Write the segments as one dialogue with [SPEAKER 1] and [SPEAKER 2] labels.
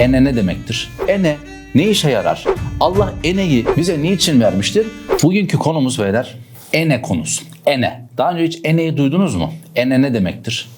[SPEAKER 1] Ene ne demektir? Ene ne işe yarar? Allah eneyi bize niçin vermiştir? Bugünkü konumuz beyler ene konusu. Ene. Daha önce hiç eneyi duydunuz mu? Ene ne demektir?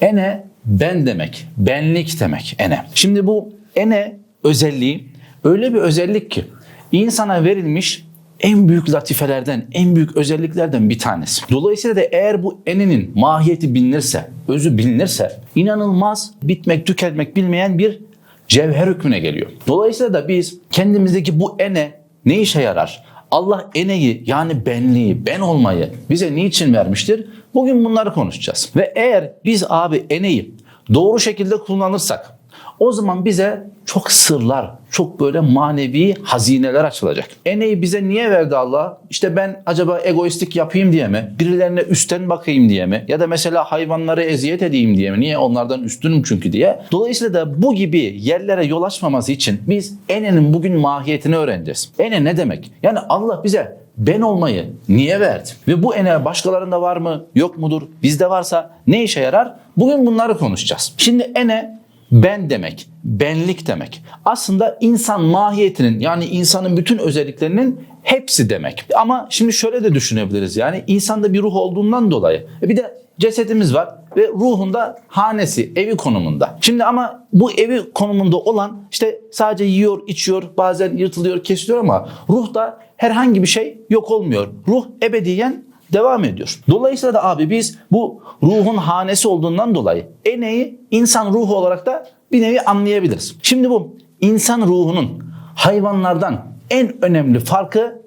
[SPEAKER 1] Ene ben demek, benlik demek ene. Şimdi bu ene özelliği öyle bir özellik ki insana verilmiş en büyük latifelerden, en büyük özelliklerden bir tanesi. Dolayısıyla da eğer bu enenin mahiyeti bilinirse, özü bilinirse inanılmaz bitmek, tükenmek bilmeyen bir cevher hükmüne geliyor. Dolayısıyla da biz kendimizdeki bu ene ne işe yarar? Allah eneyi yani benliği, ben olmayı bize niçin vermiştir? Bugün bunları konuşacağız. Ve eğer biz abi eneyi doğru şekilde kullanırsak o zaman bize çok sırlar, çok böyle manevi hazineler açılacak. Eneyi bize niye verdi Allah? İşte ben acaba egoistik yapayım diye mi? Birilerine üstten bakayım diye mi? Ya da mesela hayvanlara eziyet edeyim diye mi? Niye? Onlardan üstünüm çünkü diye. Dolayısıyla da bu gibi yerlere yol açmaması için biz enenin bugün mahiyetini öğreneceğiz. Ene ne demek? Yani Allah bize ben olmayı niye verdi? Ve bu ene başkalarında var mı? Yok mudur? Bizde varsa ne işe yarar? Bugün bunları konuşacağız. Şimdi ene ben demek, benlik demek. Aslında insan mahiyetinin yani insanın bütün özelliklerinin hepsi demek. Ama şimdi şöyle de düşünebiliriz yani insanda bir ruh olduğundan dolayı e bir de cesedimiz var ve ruhunda hanesi, evi konumunda. Şimdi ama bu evi konumunda olan işte sadece yiyor, içiyor, bazen yırtılıyor, kesiliyor ama ruhta herhangi bir şey yok olmuyor. Ruh ebediyen devam ediyor. Dolayısıyla da abi biz bu ruhun hanesi olduğundan dolayı eneyi insan ruhu olarak da bir nevi anlayabiliriz. Şimdi bu insan ruhunun hayvanlardan en önemli farkı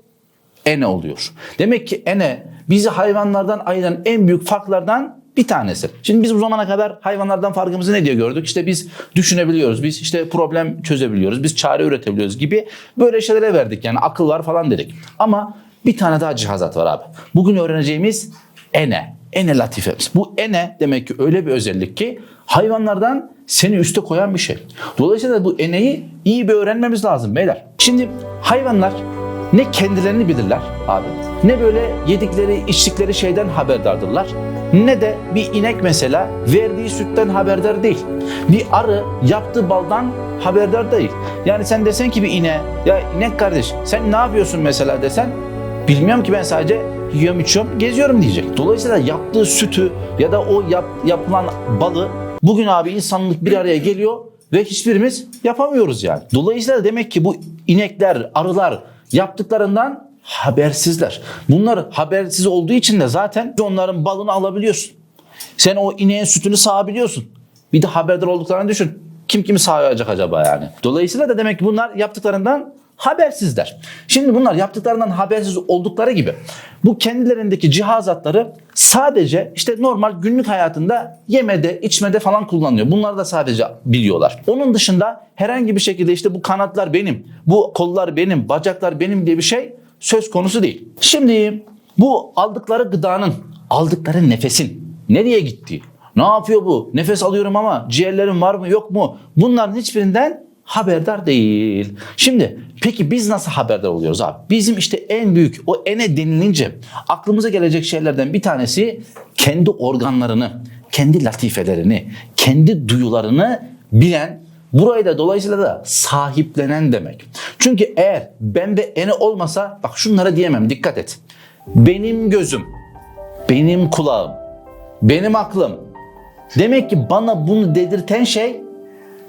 [SPEAKER 1] ene oluyor. Demek ki ene bizi hayvanlardan ayıran en büyük farklardan bir tanesi. Şimdi biz bu zamana kadar hayvanlardan farkımızı ne diye gördük? İşte biz düşünebiliyoruz, biz işte problem çözebiliyoruz, biz çare üretebiliyoruz gibi böyle şeylere verdik. Yani akıl var falan dedik. Ama bir tane daha cihazat var abi. Bugün öğreneceğimiz ene. Ene latifemiz. Bu ene demek ki öyle bir özellik ki hayvanlardan seni üste koyan bir şey. Dolayısıyla bu eneyi iyi bir öğrenmemiz lazım beyler. Şimdi hayvanlar ne kendilerini bilirler abi. Ne böyle yedikleri içtikleri şeyden haberdardırlar. Ne de bir inek mesela verdiği sütten haberdar değil. Bir arı yaptığı baldan haberdar değil. Yani sen desen ki bir ineğe ya inek kardeş sen ne yapıyorsun mesela desen bilmiyorum ki ben sadece yiyorum içiyorum geziyorum diyecek. Dolayısıyla yaptığı sütü ya da o yap, yapılan balı bugün abi insanlık bir araya geliyor ve hiçbirimiz yapamıyoruz yani. Dolayısıyla demek ki bu inekler, arılar yaptıklarından habersizler. Bunlar habersiz olduğu için de zaten onların balını alabiliyorsun. Sen o ineğin sütünü sağabiliyorsun. Bir de haberdar olduklarını düşün. Kim kimi sağacak acaba yani? Dolayısıyla da demek ki bunlar yaptıklarından habersizler. Şimdi bunlar yaptıklarından habersiz oldukları gibi bu kendilerindeki cihazatları sadece işte normal günlük hayatında yemede, içmede falan kullanıyor. Bunları da sadece biliyorlar. Onun dışında herhangi bir şekilde işte bu kanatlar benim, bu kollar benim, bacaklar benim diye bir şey söz konusu değil. Şimdi bu aldıkları gıdanın, aldıkları nefesin nereye gittiği, ne yapıyor bu? Nefes alıyorum ama ciğerlerim var mı yok mu? Bunların hiçbirinden haberdar değil. Şimdi peki biz nasıl haberdar oluyoruz abi? Bizim işte en büyük o ene denilince aklımıza gelecek şeylerden bir tanesi kendi organlarını, kendi latifelerini, kendi duyularını bilen Burayı da dolayısıyla da sahiplenen demek. Çünkü eğer bende ene olmasa bak şunlara diyemem dikkat et. Benim gözüm, benim kulağım, benim aklım. Demek ki bana bunu dedirten şey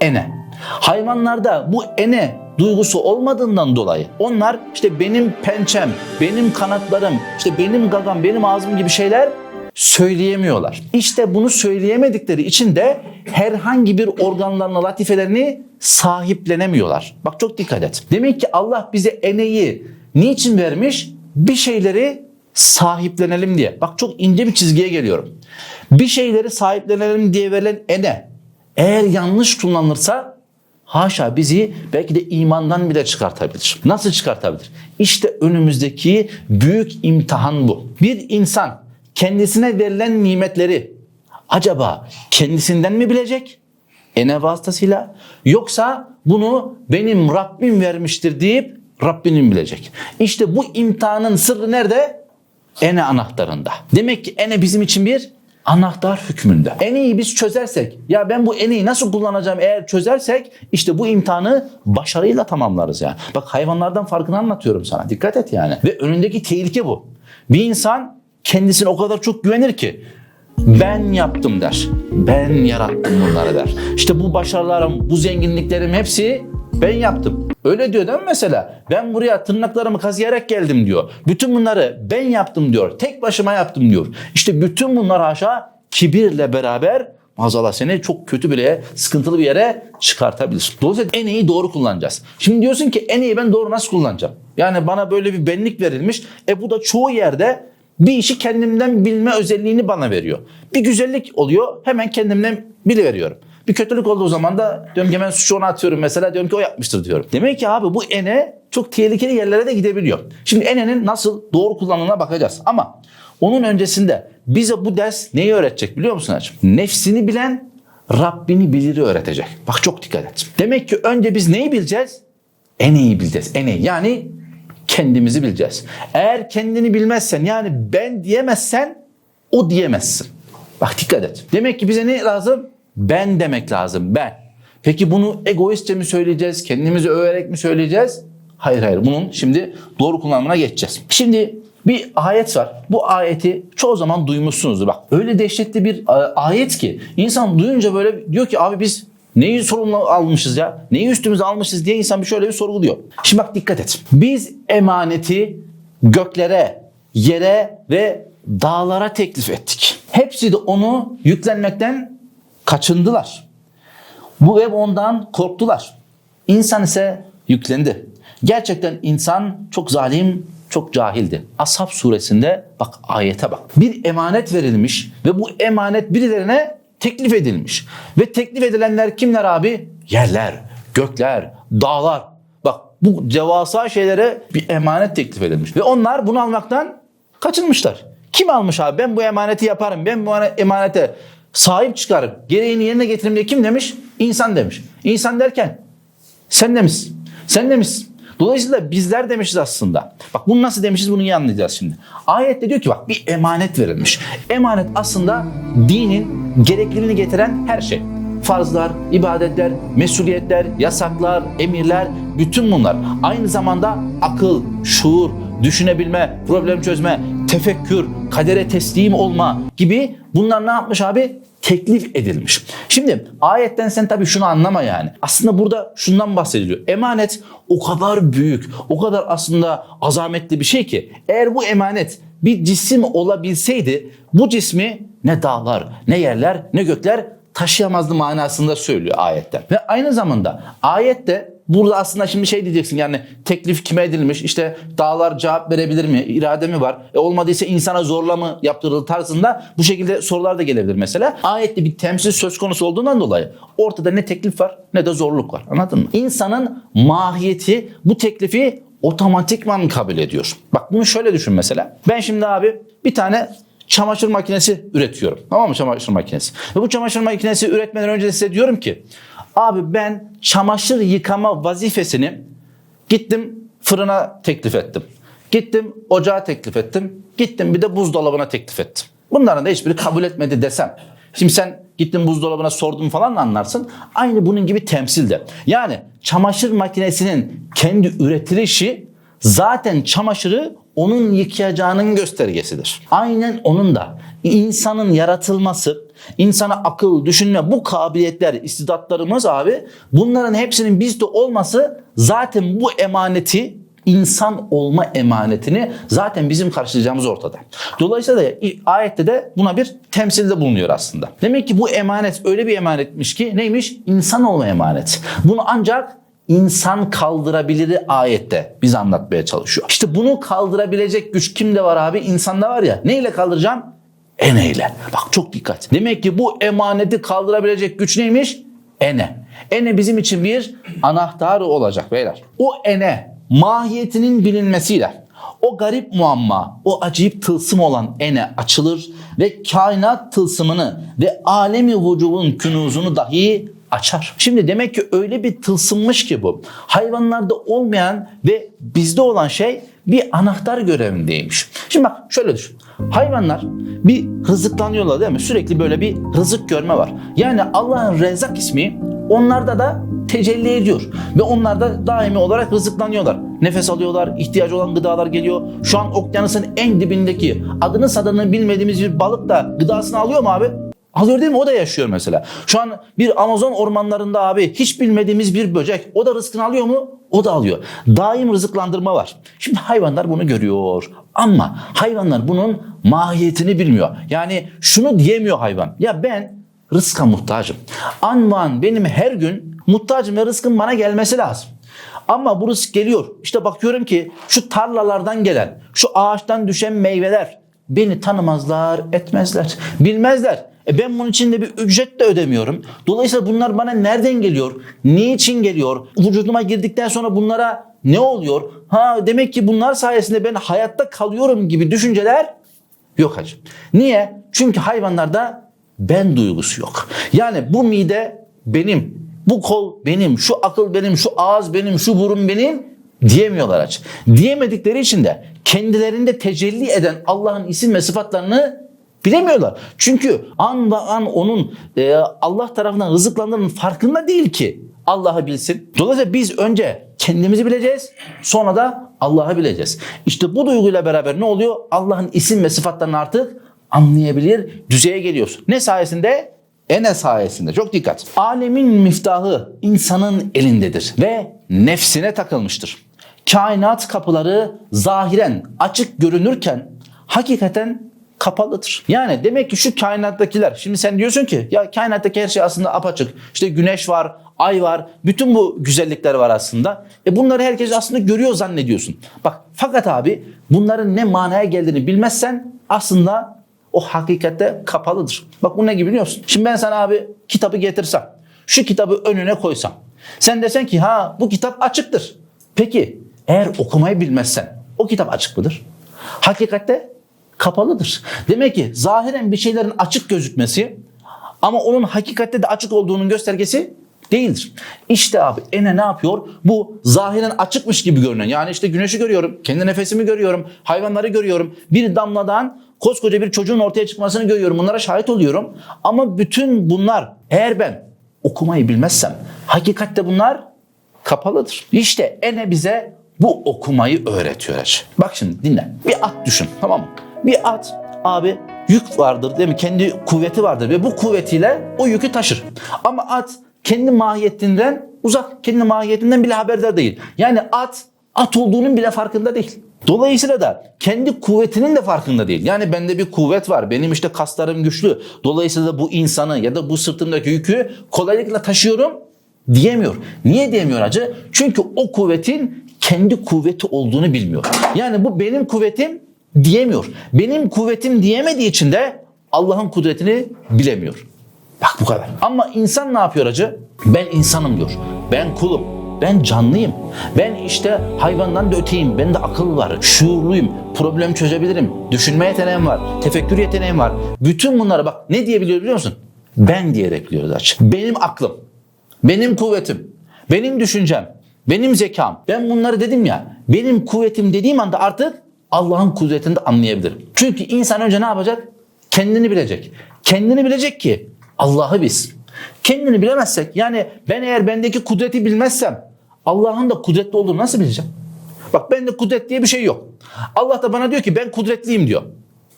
[SPEAKER 1] ene. Hayvanlarda bu ene duygusu olmadığından dolayı onlar işte benim pençem, benim kanatlarım, işte benim gagam, benim ağzım gibi şeyler söyleyemiyorlar. İşte bunu söyleyemedikleri için de herhangi bir organlarına latifelerini sahiplenemiyorlar. Bak çok dikkat et. Demek ki Allah bize eneyi niçin vermiş? Bir şeyleri sahiplenelim diye. Bak çok ince bir çizgiye geliyorum. Bir şeyleri sahiplenelim diye verilen ene eğer yanlış kullanılırsa haşa bizi belki de imandan bile çıkartabilir. Nasıl çıkartabilir? İşte önümüzdeki büyük imtihan bu. Bir insan kendisine verilen nimetleri acaba kendisinden mi bilecek? Ene vasıtasıyla yoksa bunu benim Rabbim vermiştir deyip Rabbinin bilecek. İşte bu imtihanın sırrı nerede? Ene anahtarında. Demek ki ene bizim için bir anahtar hükmünde. Eneyi biz çözersek, ya ben bu eneyi nasıl kullanacağım eğer çözersek işte bu imtihanı başarıyla tamamlarız yani. Bak hayvanlardan farkını anlatıyorum sana. Dikkat et yani. Ve önündeki tehlike bu. Bir insan kendisine o kadar çok güvenir ki ben yaptım der. Ben yarattım bunları der. İşte bu başarılarım, bu zenginliklerim hepsi ben yaptım. Öyle diyor değil mi mesela? Ben buraya tırnaklarımı kazıyarak geldim diyor. Bütün bunları ben yaptım diyor. Tek başıma yaptım diyor. İşte bütün bunlar aşağı kibirle beraber maazallah seni çok kötü bir sıkıntılı bir yere çıkartabilir. Dolayısıyla en iyi doğru kullanacağız. Şimdi diyorsun ki en iyi ben doğru nasıl kullanacağım? Yani bana böyle bir benlik verilmiş. E bu da çoğu yerde bir işi kendimden bilme özelliğini bana veriyor. Bir güzellik oluyor hemen kendimden biliveriyorum. Bir kötülük olduğu zaman da diyorum ki hemen suçu ona atıyorum mesela diyorum ki o yapmıştır diyorum. Demek ki abi bu ene çok tehlikeli yerlere de gidebiliyor. Şimdi enenin nasıl doğru kullanımına bakacağız ama onun öncesinde bize bu ders neyi öğretecek biliyor musun hacım? Nefsini bilen Rabbini biliri öğretecek. Bak çok dikkat et. Demek ki önce biz neyi bileceğiz? En iyi bileceğiz. En. Yani kendimizi bileceğiz. Eğer kendini bilmezsen yani ben diyemezsen o diyemezsin. Bak dikkat et. Demek ki bize ne lazım? Ben demek lazım. Ben. Peki bunu egoistçe mi söyleyeceğiz? Kendimizi överek mi söyleyeceğiz? Hayır hayır. Bunun şimdi doğru kullanımına geçeceğiz. Şimdi bir ayet var. Bu ayeti çoğu zaman duymuşsunuzdur. Bak öyle dehşetli bir e, ayet ki insan duyunca böyle diyor ki abi biz neyi sorumlu almışız ya? Neyi üstümüze almışız diye insan bir şöyle bir sorguluyor. Şimdi bak dikkat et. Biz emaneti göklere, yere ve dağlara teklif ettik. Hepsi de onu yüklenmekten kaçındılar. Bu ve ondan korktular. İnsan ise yüklendi. Gerçekten insan çok zalim, çok cahildi. Ashab suresinde bak ayete bak. Bir emanet verilmiş ve bu emanet birilerine teklif edilmiş. Ve teklif edilenler kimler abi? Yerler, gökler, dağlar. Bak bu devasa şeylere bir emanet teklif edilmiş. Ve onlar bunu almaktan kaçınmışlar. Kim almış abi? Ben bu emaneti yaparım. Ben bu emanete sahip çıkarım. Gereğini yerine getiririm diye kim demiş? İnsan demiş. İnsan derken sen demişsin. Sen demişsin. Dolayısıyla bizler demişiz aslında. Bak bunu nasıl demişiz bunu iyi anlayacağız şimdi. Ayette diyor ki bak bir emanet verilmiş. Emanet aslında dinin gerekliliğini getiren her şey. Farzlar, ibadetler, mesuliyetler, yasaklar, emirler bütün bunlar. Aynı zamanda akıl, şuur, düşünebilme, problem çözme, tefekkür, kadere teslim olma gibi bunlar ne yapmış abi? Teklif edilmiş. Şimdi ayetten sen tabii şunu anlama yani. Aslında burada şundan bahsediliyor. Emanet o kadar büyük, o kadar aslında azametli bir şey ki eğer bu emanet bir cisim olabilseydi bu cismi ne dağlar, ne yerler, ne gökler taşıyamazdı manasında söylüyor ayette. Ve aynı zamanda ayette burada aslında şimdi şey diyeceksin yani teklif kime edilmiş işte dağlar cevap verebilir mi irade mi var e olmadıysa insana zorla mı yaptırılır tarzında bu şekilde sorular da gelebilir mesela. Ayette bir temsil söz konusu olduğundan dolayı ortada ne teklif var ne de zorluk var anladın mı? İnsanın mahiyeti bu teklifi otomatikman kabul ediyor. Bak bunu şöyle düşün mesela. Ben şimdi abi bir tane çamaşır makinesi üretiyorum. Tamam mı çamaşır makinesi? Ve bu çamaşır makinesi üretmeden önce de size diyorum ki abi ben çamaşır yıkama vazifesini gittim fırına teklif ettim. Gittim ocağa teklif ettim. Gittim bir de buzdolabına teklif ettim. Bunların da hiçbiri kabul etmedi desem. Şimdi sen gittin buzdolabına sordun falan anlarsın. Aynı bunun gibi temsilde. Yani çamaşır makinesinin kendi üretilişi zaten çamaşırı onun yıkayacağının göstergesidir. Aynen onun da insanın yaratılması, insana akıl, düşünme bu kabiliyetler, istidatlarımız abi bunların hepsinin bizde olması zaten bu emaneti insan olma emanetini zaten bizim karşılayacağımız ortada. Dolayısıyla da ayette de buna bir temsilde bulunuyor aslında. Demek ki bu emanet öyle bir emanetmiş ki neymiş? İnsan olma emanet. Bunu ancak insan kaldırabilir ayette biz anlatmaya çalışıyor. İşte bunu kaldırabilecek güç kimde var abi? İnsanda var ya. Neyle kaldıracağım? Eneyle. Bak çok dikkat. Demek ki bu emaneti kaldırabilecek güç neymiş? Ene. Ene bizim için bir anahtar olacak beyler. O ene mahiyetinin bilinmesiyle o garip muamma, o acayip tılsım olan ene açılır ve kainat tılsımını ve alemi vücubun künuzunu dahi açar. Şimdi demek ki öyle bir tılsınmış ki bu. Hayvanlarda olmayan ve bizde olan şey bir anahtar görevindeymiş. Şimdi bak şöyle düşün. Hayvanlar bir rızıklanıyorlar değil mi? Sürekli böyle bir rızık görme var. Yani Allah'ın Rezzak ismi onlarda da tecelli ediyor. Ve onlar da daimi olarak rızıklanıyorlar. Nefes alıyorlar, ihtiyacı olan gıdalar geliyor. Şu an okyanusun en dibindeki adını sadını bilmediğimiz bir balık da gıdasını alıyor mu abi? Alıyor değil mi? O da yaşıyor mesela. Şu an bir Amazon ormanlarında abi hiç bilmediğimiz bir böcek. O da rızkını alıyor mu? O da alıyor. Daim rızıklandırma var. Şimdi hayvanlar bunu görüyor. Ama hayvanlar bunun mahiyetini bilmiyor. Yani şunu diyemiyor hayvan. Ya ben rızka muhtacım. Anvan benim her gün muhtacım ve rızkın bana gelmesi lazım. Ama bu rızk geliyor. İşte bakıyorum ki şu tarlalardan gelen, şu ağaçtan düşen meyveler beni tanımazlar, etmezler, bilmezler. E ben bunun için de bir ücret de ödemiyorum. Dolayısıyla bunlar bana nereden geliyor? Niçin geliyor? Vücuduma girdikten sonra bunlara ne oluyor? Ha demek ki bunlar sayesinde ben hayatta kalıyorum gibi düşünceler yok hacı. Niye? Çünkü hayvanlarda ben duygusu yok. Yani bu mide benim, bu kol benim, şu akıl benim, şu ağız benim, şu burun benim diyemiyorlar aç. Diyemedikleri için de kendilerinde tecelli eden Allah'ın isim ve sıfatlarını bilemiyorlar. Çünkü an ve an onun e, Allah tarafından rızıklandığının farkında değil ki Allah'ı bilsin. Dolayısıyla biz önce kendimizi bileceğiz, sonra da Allah'ı bileceğiz. İşte bu duyguyla beraber ne oluyor? Allah'ın isim ve sıfatlarını artık anlayabilir düzeye geliyorsun. Ne sayesinde? Ene sayesinde. Çok dikkat. Alemin miftahı insanın elindedir ve nefsine takılmıştır. Kainat kapıları zahiren açık görünürken hakikaten kapalıdır. Yani demek ki şu kainattakiler şimdi sen diyorsun ki ya kainattaki her şey aslında apaçık. İşte güneş var, ay var, bütün bu güzellikler var aslında. E bunları herkes aslında görüyor zannediyorsun. Bak fakat abi bunların ne manaya geldiğini bilmezsen aslında o hakikatte kapalıdır. Bak bu ne gibi biliyor musun? Şimdi ben sana abi kitabı getirsem, şu kitabı önüne koysam. Sen desen ki ha bu kitap açıktır. Peki eğer okumayı bilmezsen o kitap açık mıdır? Hakikatte kapalıdır. Demek ki zahiren bir şeylerin açık gözükmesi ama onun hakikatte de açık olduğunun göstergesi değildir. İşte abi ene ne yapıyor? Bu zahiren açıkmış gibi görünen. Yani işte güneşi görüyorum, kendi nefesimi görüyorum, hayvanları görüyorum. Bir damladan koskoca bir çocuğun ortaya çıkmasını görüyorum. Bunlara şahit oluyorum. Ama bütün bunlar eğer ben okumayı bilmezsem hakikatte bunlar kapalıdır. İşte ene bize bu okumayı öğretiyor. Bak şimdi dinle. Bir at düşün tamam mı? Bir at abi yük vardır değil mi? Kendi kuvveti vardır ve bu kuvvetiyle o yükü taşır. Ama at kendi mahiyetinden uzak, kendi mahiyetinden bile haberdar değil. Yani at at olduğunun bile farkında değil. Dolayısıyla da kendi kuvvetinin de farkında değil. Yani bende bir kuvvet var. Benim işte kaslarım güçlü. Dolayısıyla da bu insanı ya da bu sırtımdaki yükü kolaylıkla taşıyorum diyemiyor. Niye diyemiyor acı? Çünkü o kuvvetin kendi kuvveti olduğunu bilmiyor. Yani bu benim kuvvetim diyemiyor. Benim kuvvetim diyemediği için de Allah'ın kudretini bilemiyor. Bak bu kadar. Ama insan ne yapıyor acı? Ben insanım diyor. Ben kulum. Ben canlıyım. Ben işte hayvandan da öteyim. Bende akıl var. Şuurluyum. Problem çözebilirim. Düşünme yeteneğim var. Tefekkür yeteneğim var. Bütün bunları bak ne diyebiliyor biliyor musun? Ben diyerek biliyoruz aç. Benim aklım. Benim kuvvetim. Benim düşüncem. Benim zekam. Ben bunları dedim ya. Benim kuvvetim dediğim anda artık Allah'ın kudretini de anlayabilirim. Çünkü insan önce ne yapacak? Kendini bilecek. Kendini bilecek ki Allah'ı bilsin. Kendini bilemezsek yani ben eğer bendeki kudreti bilmezsem Allah'ın da kudretli olduğunu nasıl bileceğim? Bak bende kudret diye bir şey yok. Allah da bana diyor ki ben kudretliyim diyor.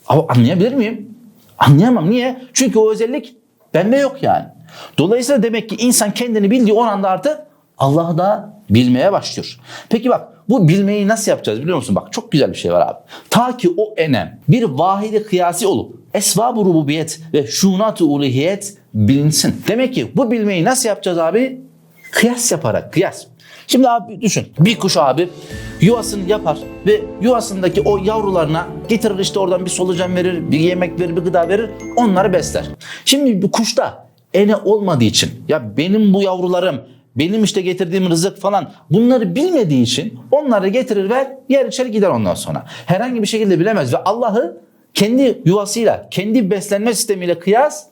[SPEAKER 1] Ama anlayabilir miyim? Anlayamam. Niye? Çünkü o özellik bende yok yani. Dolayısıyla demek ki insan kendini bildiği o anda artık Allah'ı da bilmeye başlıyor. Peki bak bu bilmeyi nasıl yapacağız biliyor musun? Bak çok güzel bir şey var abi. Ta ki o enem bir vahidi kıyasi olup esbab-ı rububiyet ve şunat-ı uluhiyet bilinsin. Demek ki bu bilmeyi nasıl yapacağız abi? Kıyas yaparak kıyas. Şimdi abi düşün bir kuş abi yuvasını yapar ve yuvasındaki o yavrularına getirir işte oradan bir solucan verir, bir yemek verir, bir gıda verir onları besler. Şimdi bir kuşta ene olmadığı için ya benim bu yavrularım benim işte getirdiğim rızık falan bunları bilmediği için onları getirir ver yer içeri gider ondan sonra. Herhangi bir şekilde bilemez ve Allah'ı kendi yuvasıyla, kendi beslenme sistemiyle kıyas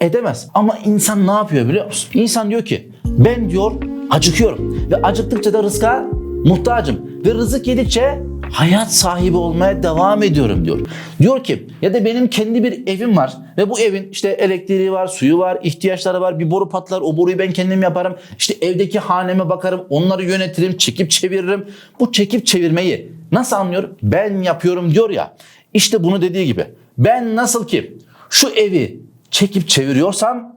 [SPEAKER 1] Edemez. Ama insan ne yapıyor biliyor musun? İnsan diyor ki ben diyor acıkıyorum ve acıktıkça da rızka muhtacım ve rızık yedikçe hayat sahibi olmaya devam ediyorum diyor. Diyor ki ya da benim kendi bir evim var ve bu evin işte elektriği var, suyu var, ihtiyaçları var. Bir boru patlar, o boruyu ben kendim yaparım. İşte evdeki haneme bakarım, onları yönetirim, çekip çeviririm. Bu çekip çevirmeyi nasıl anlıyor? Ben yapıyorum diyor ya. İşte bunu dediği gibi. Ben nasıl ki şu evi çekip çeviriyorsam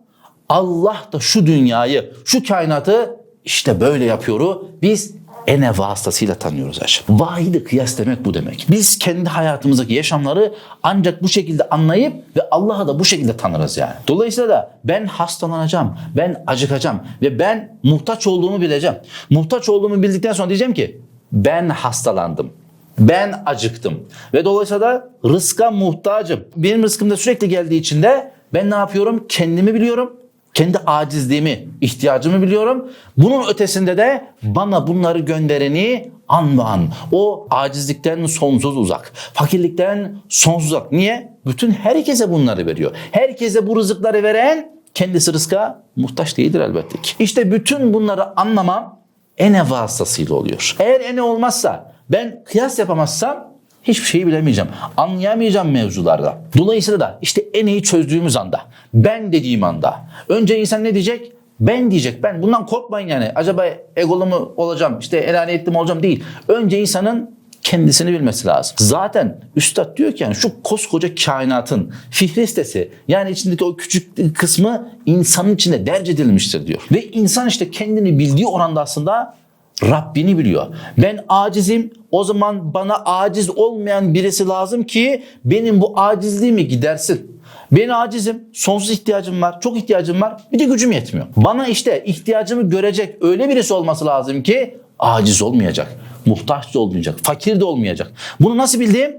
[SPEAKER 1] Allah da şu dünyayı, şu kainatı işte böyle yapıyor. Biz ene vasıtasıyla tanıyoruz aşk. Vahidi kıyas demek bu demek. Biz kendi hayatımızdaki yaşamları ancak bu şekilde anlayıp ve Allah'a da bu şekilde tanırız yani. Dolayısıyla da ben hastalanacağım, ben acıkacağım ve ben muhtaç olduğumu bileceğim. Muhtaç olduğumu bildikten sonra diyeceğim ki ben hastalandım. Ben acıktım. Ve dolayısıyla da rızka muhtacım. Benim rızkım da sürekli geldiği için de ben ne yapıyorum? Kendimi biliyorum. Kendi acizliğimi, ihtiyacımı biliyorum. Bunun ötesinde de bana bunları göndereni an ve an. O acizlikten sonsuz uzak. Fakirlikten sonsuz uzak. Niye? Bütün herkese bunları veriyor. Herkese bu rızıkları veren kendisi rızka muhtaç değildir elbette ki. İşte bütün bunları anlamam ene vasıtasıyla oluyor. Eğer ene olmazsa ben kıyas yapamazsam hiçbir şeyi bilemeyeceğim. Anlayamayacağım mevzularda. Dolayısıyla da işte eneyi çözdüğümüz anda, ben dediğim anda önce insan ne diyecek? Ben diyecek. Ben bundan korkmayın yani. Acaba egolu mu olacağım? işte elaniyetli mi olacağım değil. Önce insanın kendisini bilmesi lazım. Zaten üstad diyor ki yani şu koskoca kainatın fihristesi yani içindeki o küçük kısmı insanın içinde derc edilmiştir diyor. Ve insan işte kendini bildiği oranda aslında Rabbini biliyor. Ben acizim. O zaman bana aciz olmayan birisi lazım ki benim bu acizliğimi gidersin. Ben acizim. Sonsuz ihtiyacım var. Çok ihtiyacım var. Bir de gücüm yetmiyor. Bana işte ihtiyacımı görecek öyle birisi olması lazım ki aciz olmayacak. Muhtaç da olmayacak. Fakir de olmayacak. Bunu nasıl bildim?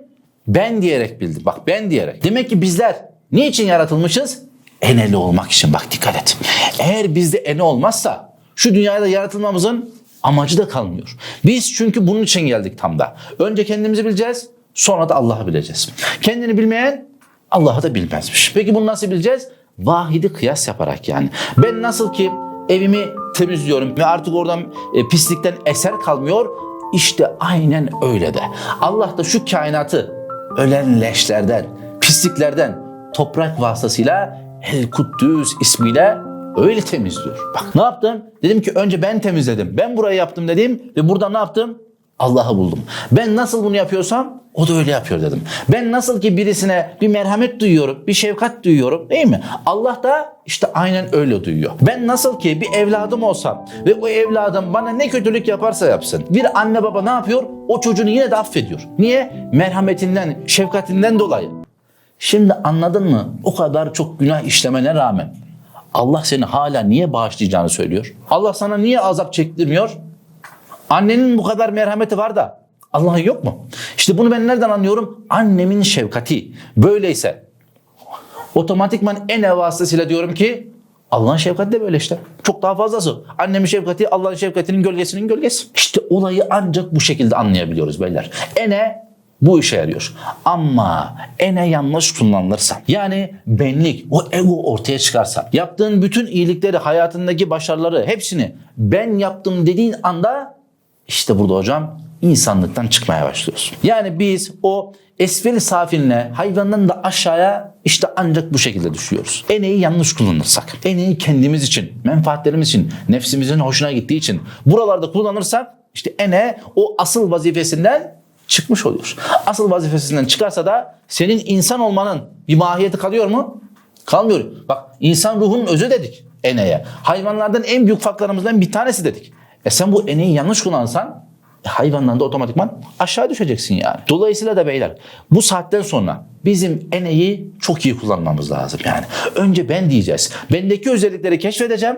[SPEAKER 1] Ben diyerek bildim. Bak ben diyerek. Demek ki bizler niçin yaratılmışız? Eneli olmak için. Bak dikkat et. Eğer bizde ene olmazsa şu dünyada yaratılmamızın amacı da kalmıyor. Biz çünkü bunun için geldik tam da. Önce kendimizi bileceğiz, sonra da Allah'ı bileceğiz. Kendini bilmeyen Allah'ı da bilmezmiş. Peki bunu nasıl bileceğiz? Vahidi kıyas yaparak yani. Ben nasıl ki evimi temizliyorum ve artık oradan e, pislikten eser kalmıyor. İşte aynen öyle de. Allah da şu kainatı ölen leşlerden, pisliklerden toprak vasıtasıyla El Kuddüs ismiyle öyle temizliyor. Bak ne yaptım? Dedim ki önce ben temizledim. Ben burayı yaptım dedim ve burada ne yaptım? Allah'ı buldum. Ben nasıl bunu yapıyorsam o da öyle yapıyor dedim. Ben nasıl ki birisine bir merhamet duyuyorum, bir şefkat duyuyorum değil mi? Allah da işte aynen öyle duyuyor. Ben nasıl ki bir evladım olsam ve o evladım bana ne kötülük yaparsa yapsın. Bir anne baba ne yapıyor? O çocuğunu yine de affediyor. Niye? Merhametinden, şefkatinden dolayı. Şimdi anladın mı? O kadar çok günah işlemene rağmen Allah seni hala niye bağışlayacağını söylüyor. Allah sana niye azap çektirmiyor? Annenin bu kadar merhameti var da Allah'ın yok mu? İşte bunu ben nereden anlıyorum? Annemin şefkati. Böyleyse otomatikman en vasıtasıyla diyorum ki Allah'ın şefkati de böyle işte. Çok daha fazlası. Annemin şefkati Allah'ın şefkatinin gölgesinin gölgesi. İşte olayı ancak bu şekilde anlayabiliyoruz beyler. Ene bu işe yarıyor. Ama ene yanlış kullanılırsa yani benlik, o ego ortaya çıkarsa yaptığın bütün iyilikleri, hayatındaki başarıları hepsini ben yaptım dediğin anda işte burada hocam insanlıktan çıkmaya başlıyorsun. Yani biz o esfel safiline hayvandan da aşağıya işte ancak bu şekilde düşüyoruz. Eneyi yanlış kullanırsak, eneyi kendimiz için, menfaatlerimiz için, nefsimizin hoşuna gittiği için buralarda kullanırsak işte ene o asıl vazifesinden çıkmış oluyor. Asıl vazifesinden çıkarsa da senin insan olmanın bir mahiyeti kalıyor mu? Kalmıyor. Bak insan ruhunun özü dedik eneye. Hayvanlardan en büyük farklarımızdan bir tanesi dedik. E sen bu eneyi yanlış kullansan e hayvandan da otomatikman aşağı düşeceksin yani. Dolayısıyla da beyler bu saatten sonra bizim eneyi çok iyi kullanmamız lazım yani. Önce ben diyeceğiz. Bendeki özellikleri keşfedeceğim.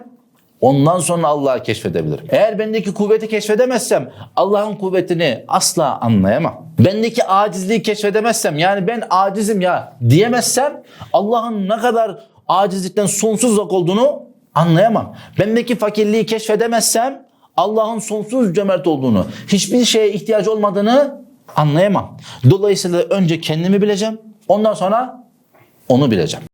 [SPEAKER 1] Ondan sonra Allah'ı keşfedebilirim. Eğer bendeki kuvveti keşfedemezsem Allah'ın kuvvetini asla anlayamam. Bendeki acizliği keşfedemezsem yani ben acizim ya diyemezsem Allah'ın ne kadar acizlikten sonsuz uzak olduğunu anlayamam. Bendeki fakirliği keşfedemezsem Allah'ın sonsuz cömert olduğunu, hiçbir şeye ihtiyacı olmadığını anlayamam. Dolayısıyla önce kendimi bileceğim, ondan sonra onu bileceğim.